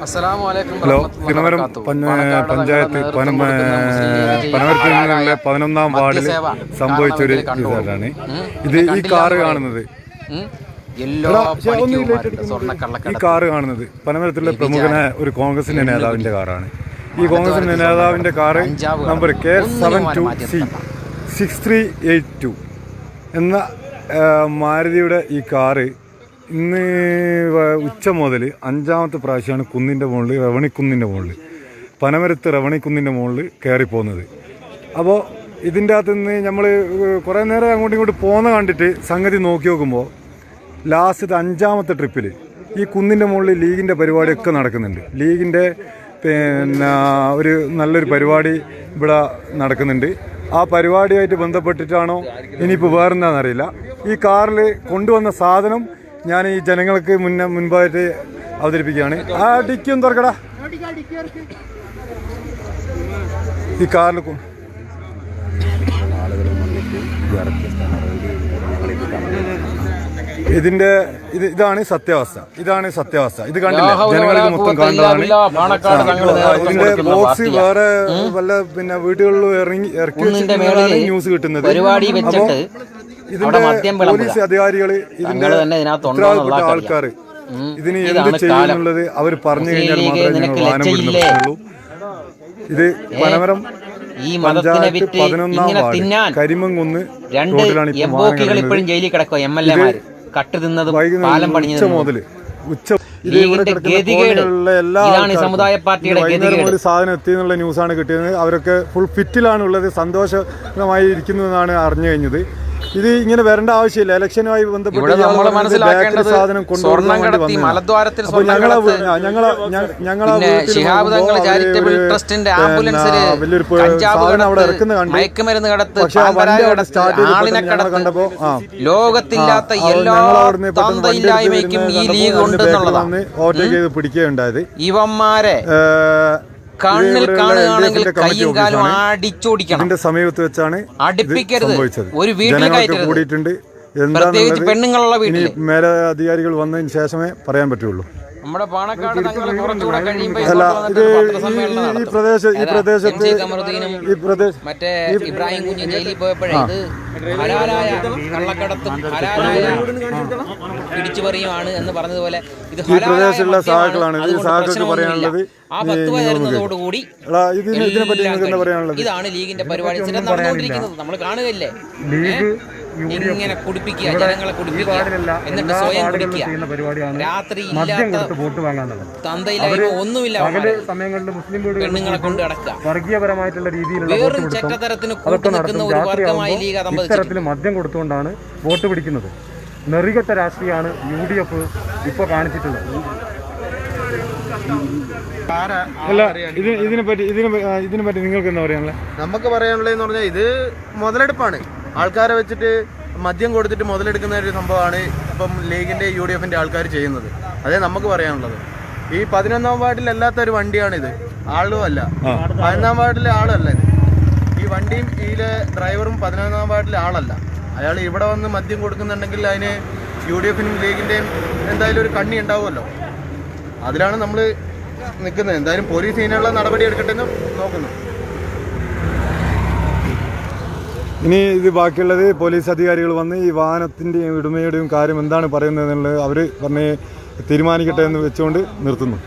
Hello Thiruvananthapuram panchayat പനമരത്തിലെ പതിനൊന്നാം വാർഡിൽ സംഭവിച്ചൊരു. ഇതാണ് ഇത് ഈ കാറ് കാണുന്നത്. ഈ കാറ് കാണുന്നത് പനമരത്തിലെ പ്രമുഖനായ ഒരു കോൺഗ്രസിന്റെ നേതാവിന്റെ കാറാണ്. ഈ കോൺഗ്രസിന്റെ നേതാവിന്റെ car number K seven two C six three eight two എന്ന മാരുതിയുടെ ഈ കാറ് ഇന്ന് ഉച്ച മുതൽ അഞ്ചാമത്തെ പ്രാവശ്യമാണ് കുന്നിന്റെ മുകളിൽ റവണിക്കുന്നിന്റെ മുകളിൽ. പനമരത്ത് റവണിക്കുന്നിന്റെ മുകളിൽ കയറിപ്പോകുന്നത്. അപ്പോൾ ഇതിന്റെ അകത്ത് നിന്ന് നമ്മൾ കുറേ നേരം അങ്ങോട്ടും ഇങ്ങോട്ട് പോകുന്ന കണ്ടിട്ട് സംഗതി നോക്കി നോക്കുമ്പോൾ ലാസ്റ്റ് അഞ്ചാമത്തെ ട്രിപ്പിൽ ഈ കുന്നിന്റെ മുകളിൽ ലീഗിന്റെ പരിപാടിയൊക്കെ നടക്കുന്നുണ്ട്. ലീഗിന്റെ പിന്നെ ഒരു നല്ലൊരു പരിപാടി ഇവിടെ നടക്കുന്നുണ്ട്. ആ പരിപാടിയായിട്ട് ബന്ധപ്പെട്ടിട്ടാണോ ഇനിയിപ്പോൾ വേറെന്താണെന്നറിയില്ല ഈ കാറിൽ കൊണ്ടുവന്ന സാധനം ഞാൻ ഈ ജനങ്ങൾക്ക് മുന്നേ മുൻപായിട്ട് അവതരിപ്പിക്കുകയാണ്. ആ ഡിക്കും തുറക്കടാ. ഈ കാറിൽ ഇതിന്റെ ഇത് ഇതാണ് സത്യാവസ്ഥ. ഇതാണ് സത്യാവസ്ഥ. ഇത് കണ്ടില്ല? ജനങ്ങൾക്ക് മൊത്തം കണ്ടതാണ് ഇതിന്റെ ബോക്സ് വേറെ വല്ല പിന്നെ വീടുകളിൽ ഇറങ്ങി ഇറക്കി ന്യൂസ് കിട്ടുന്നത്. പരിപാടി അപ്പോ വെച്ചിട്ട് അവിടെ മദ്യം വിളമ്പുക. പോലീസ് അധികാരികൾ ഇതിന്റെ തന്നെ ഇതിനകത്ത് ഉണ്ടോ ആൾക്കാർ. ഇതിന് ഇതാണ് എന്ത് ചെയ്യുന്നുള്ളത് അവർ പറഞ്ഞു മുസ്ലിം കഴിഞ്ഞാൽ ലീഗ് മാത്രമേ ഞങ്ങൾ നിനക്ക് വിടുന്ന ലജ്ജയില്ലേ? പ്രശ്നമുള്ളൂ ഇത് പനമരം ഈ മതത്തിനെ പഞ്ചായത്ത് വിറ്റ് പതിനൊന്നാം ഇങ്ങനെ വാർഡ് തിന്നാൻ രണ്ട് റോഡിലാണ് ഇപ്പോൾ വാഹനം എംബോക്കികൾ കിടക്കുന്നത്. ഇപ്പോഴും ജയിലിൽ കിടക്കുക എം എൽ എമാര് കട്ട് തിന്നതും പാലം വൈകുന്നേരം പണിഞ്ഞു ഉച്ച മുതൽ ഉച്ച ഇത് ഇവിടെ ലീഗിന്റെ കിടക്കുന്ന ഗതികേട്. എല്ലാ ഇതാണ് ഈ സമുദായ പാർട്ടിയുടെ ഈ വൈകുന്നേരം ഗതികേട്. ഒരു സാധനം എത്തി എന്നുള്ള ന്യൂസാണ് കിട്ടിയത് അവരൊക്കെ ഫുൾ ഫിറ്റിലാണ് ഉള്ളത് സന്തോഷമായി ഇരിക്കുന്നു എന്നാണ് അറിഞ്ഞു കഴിഞ്ഞത് ഇത് ഇങ്ങനെ വരേണ്ട ആവശ്യമില്ല. ഇലക്ഷനുമായി ബന്ധപ്പെട്ട് സാധനം വന്നതാണ്. മലദ്വാരത്തിൽ കടത്ത് മയക്കുമരുന്ന് ലോകത്തില്ലാത്ത എല്ലാ തന്തയില്ലായ്മയ്ക്കും ഈ ലീഗ് ഉണ്ടെന്നുള്ളതാണ് ചെയ്ത് പിടിക്കുകയുണ്ടായത് ഇവന്മാരെ കണ്ണിൽ കാണുകയാണെങ്കിൽ കൈയും കാലും. അടിച്ചോടിക്കണം ഇതിന്റെ സമീപത്ത് വെച്ചാണ് അടിപ്പിക്കരുത്. ഒരു വീട്ടിൽ. കൂടിയിട്ടുണ്ട് പ്രത്യേകിച്ച് പെണ്ണുങ്ങളുള്ള ഇനി മേലധികാരികൾ മേലെ അധികാരികൾ വന്നതിന് ശേഷമേ പറയാൻ പറ്റുള്ളൂ നമ്മുടെ പാണക്കാട് തങ്ങൾ കുറച്ചുകൂടെ കഴിയുമ്പോൾ ഈ- പത്രസമ്മേളനം ഈ. ഈ? പ്രദേശത്ത് പ്രദേശ മറ്റേ ഇബ്രാഹിം കുഞ്ഞ് ജയിലിൽ പോയപ്പോഴേ ഇത് ഹലാലായ കള്ളക്കടത്തും ഹലാലായ പിടിച്ചുപറിയുമാണ് എന്ന് പറഞ്ഞതുപോലെ ഇത് ഈ പ്രദേശത്തുള്ള. സഹാക്കളാണ് സഹാക്കൾക്ക് പറയാനുള്ളത് ആ ഇതിനെ പറ്റി. പറയാനുള്ളത്? ഇതാണ് ലീഗിന്റെ പരിപാടി. നടന്നുകൊണ്ടിരിക്കുന്നത്. നമ്മൾ കാണുകയല്ലേ? ലീഗ് ഇങ്ങനെ കുടിപ്പിക്കുക ജനങ്ങളെ കുടിപ്പിക്കുക എന്നിട്ട് സ്വയം കുടിക്കുക രാത്രി മദ്യം വോട്ട് വാങ്ങാന്നുള്ളത്. തന്തയില്ലായ്മ ഒന്നുമില്ല. സമയങ്ങളിൽ മുസ്ലിം പെണ്ണുങ്ങളെ കൊണ്ട് അടക്കുക വർഗീയപരമായിട്ടുള്ള രീതിയിലുള്ള വേറും ചെറ്റത്തരത്തിന് കൂട്ടു നിൽക്കുന്ന ഒരു വർഗമായി ലീഗ് ഇത്തരത്തിൽ മദ്യം കൊടുത്തുകൊണ്ടാണ് വോട്ട് പിടിക്കുന്നത്. നെറികെട്ട രാഷ്ട്രീയമാണ് യു ഡി എഫ് ഇപ്പോൾ കാണിച്ചിട്ടുള്ളത്. അല്ല ഇത് ഇതിനെ പറ്റി ഇതിനെ ഇതിനെ പറ്റി നിങ്ങൾക്ക് എന്താ പറയാനുള്ളത്? നമുക്ക് പറയാനുള്ളതെന്ന് പറഞ്ഞാൽ ഇത് മുതലെടുപ്പാണ്. ആൾക്കാരെ വെച്ചിട്ട് മദ്യം കൊടുത്തിട്ട് മുതലെടുക്കുന്ന ഒരു സംഭവമാണ് ഇപ്പം ലീഗിന്റെ യു ഡി എഫിന്റെ ആൾക്കാർ ചെയ്യുന്നത്. അതേ നമുക്ക് പറയാനുള്ളത്. ഈ പതിനൊന്നാം വാർഡിൽ അല്ലാത്ത ഒരു വണ്ടിയാണിത്. ആളും അല്ല. പതിനൊന്നാം വാർഡിലെ ആളല്ല ഇത്. ഈ വണ്ടിയും ഇതിലെ ഡ്രൈവറും പതിനൊന്നാം വാർഡിലെ ആളല്ല. അയാൾ ഇവിടെ വന്ന് മദ്യം കൊടുക്കുന്നുണ്ടെങ്കിൽ അതിന് യു ഡി എഫിനും ലീഗിന്റെയും എന്തായാലും ഒരു കണ്ണി ഉണ്ടാവുമല്ലോ. അതിലാണ് നമ്മൾ നിൽക്കുന്നത്. എന്തായാലും പോലീസ് ഇതിനുള്ള നടപടി എടുക്കട്ടെ എന്ന് നോക്കുന്നു. ഇനി ഇത് ബാക്കിയുള്ളത് പോലീസ് അധികാരികൾ വന്ന് ഈ വാഹനത്തിന്റെയും ഉടമയുടെയും കാര്യം എന്താണ് പറയുന്നത് എന്നുള്ളത് അവർ പറഞ്ഞ് തീരുമാനിക്കട്ടെ എന്ന് വെച്ചുകൊണ്ട് നിർത്തുന്നു.